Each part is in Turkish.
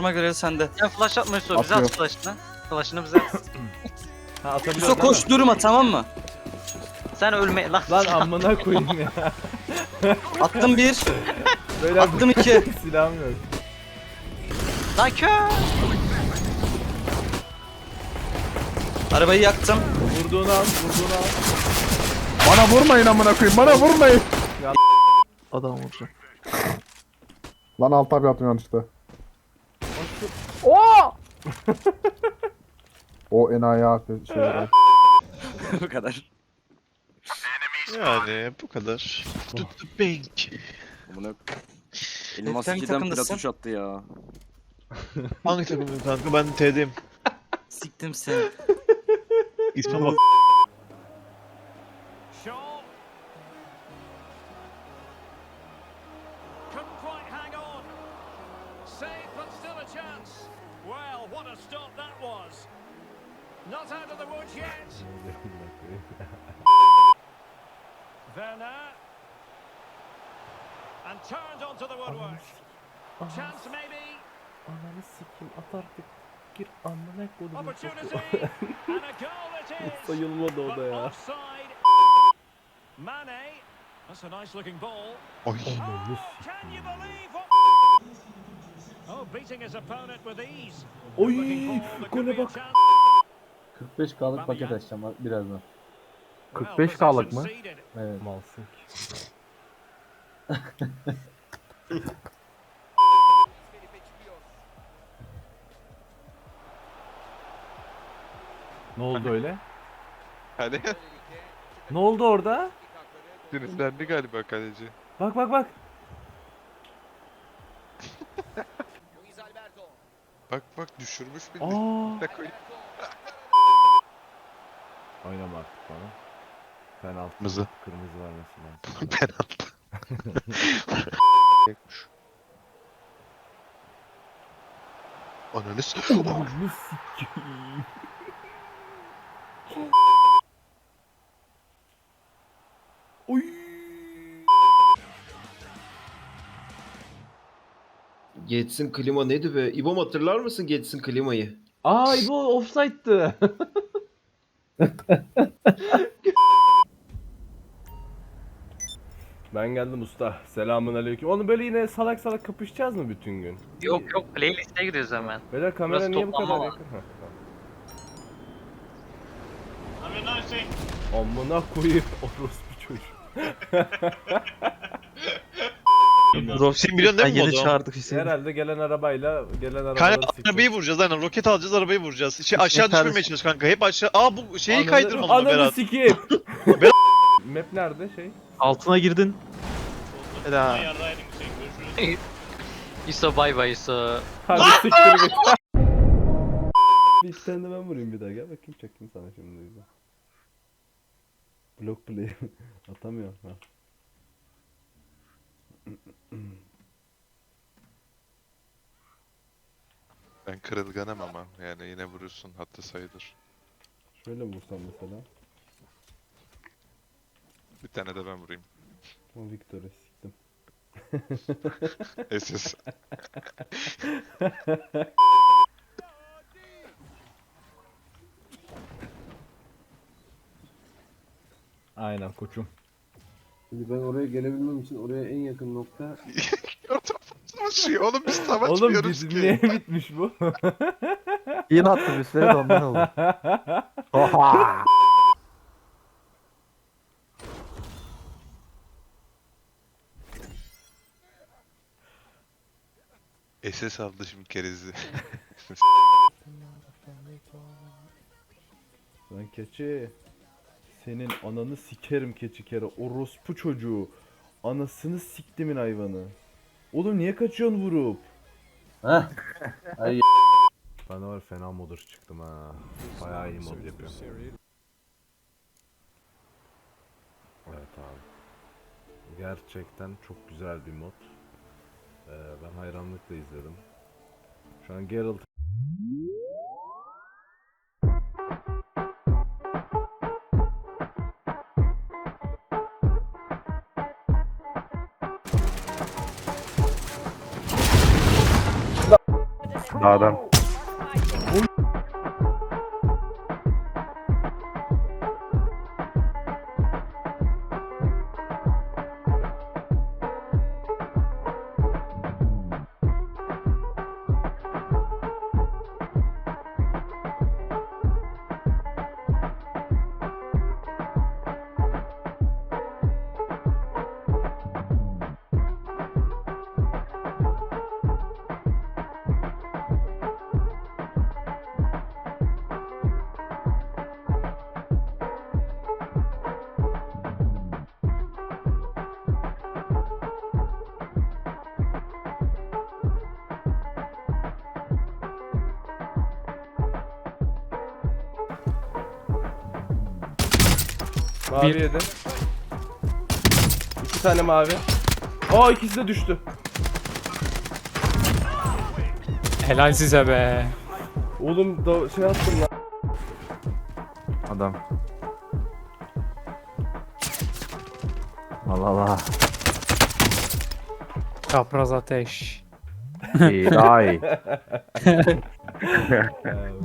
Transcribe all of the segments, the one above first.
Durma görevi sende. Sen flash atma Yusuf. Bize at flash'ını. Flash'ını bize at. Ha atabiliyorum Yusuf koş durma tamam mı? Sen ölme. Lan. Lan amına koyayım ya. Attım bir. Böyle Attım iki. silahım yok. Lan kör. Arabayı yaktım. Vurduğunu al, vurduğunu al. Bana vurmayın amına koyayım. Bana vurmayın. Adam vuracak. Lan alt tabi attım yanlışlıkla. O enayi abi şey. Bu kadar. Yani bu kadar. Tut the bank. Bunu Elmas Sen 2'den takımdasın. platuş attı ya. Hangi takımın kanka ben TD'yim. Siktim seni. İsme bak. a stop that was. Not out of the woods yet. Werner. And turned onto the woodwork. Chance maybe. Ananı sikeyim at artık. Gir amına koydum. Opportunity. and a goal it is. Sayılmadı o But da ya. offside. Mane. That's a nice looking ball. Oy. Oh, can you believe what? Oy, gole bak. chance. 45K'lık paket açacağım birazdan. Well, 45K'lık mı? Evet. Malsın ne oldu öyle? Hani Ne oldu orada? sinirlendi galiba kaleci. Bak bak bak. Bak bak düşürmüş beni. Aa. Koy- Oynama artık bana. Penaltı. Kırmızı. Kırmızı vermesi lazım. Penaltı. Yokmuş. Ananı s- Ananı sikeyim. Geçsin klima neydi be? İbom hatırlar mısın geçsin klimayı? Ay bu offside'dı. ben geldim usta. Selamun aleyküm. Onu böyle yine salak salak kapışacağız mı bütün gün? Yok yok playlist'e gidiyoruz hemen. Beyler kamera Burası niye bu kadar toplama yakın? Heh, tamam. Amına koyayım orospu çocuğu. Hüseyin biliyorsun değil mi yeni modu? çağırdık Hüseyin. Herhalde gelen arabayla gelen arabayla Kanka arabayı vuracağız aynen roket alacağız arabayı vuracağız. Şey aşağı Yeter. düşürmeye çalış kanka hep aşağı. Aa bu şeyi kaydırma Ananı Berat. sikeyim. Map nerede şey? Altına girdin. Ela. Yusuf bay bay Yusuf. Hadi siktir git. bir tane de ben vurayım bir daha gel bakayım çektim sana şimdi. Block play. Atamıyor. Ha. Ben kırılganım ama yani yine vurursun hatta sayılır. Şöyle vursam mesela. Bir tane de ben vurayım. O Victor'ı siktim. SS. Aynen koçum. Şimdi ben oraya gelebilmem için oraya en yakın nokta Savaşıyor oğlum biz Oğlum savaşmıyoruz bizim ki. niye bitmiş bu? Yine attım üstüne de ondan oldu. Oha. SS aldı şimdi kerizi. Lan keçi. Senin ananı sikerim keçi kere. Orospu çocuğu. Anasını siktimin hayvanı. Oğlum niye kaçıyorsun vurup? Heh. Ay Ben de var fena modder çıktım ha. Bayağı iyi mod yapıyorum. Evet abi. Gerçekten çok güzel bir mod. Ee, ben hayranlıkla izledim. Şu an Geralt Nada. Mavi yedi. İki tane mavi. Aa ikisi de düştü. Helal size be. Oğlum da şey attım lan. Adam. Allah Allah. Çapraz ateş. İyi daha iyi.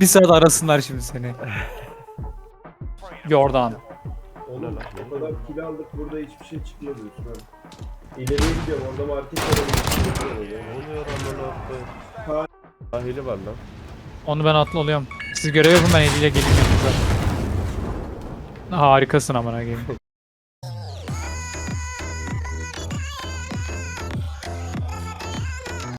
Bir saat arasınlar şimdi seni. Yordan. Oğlum o kadar kilo aldık burada hiçbir şey çıkmadı üstüne. İleriye gidiyorum orada market var. Ne oluyor amına koyayım? Sahili var lan. Onu ben atlı oluyorum. Siz görev yapın ben eliyle geleyim yanınıza. Harikasın amına koyayım.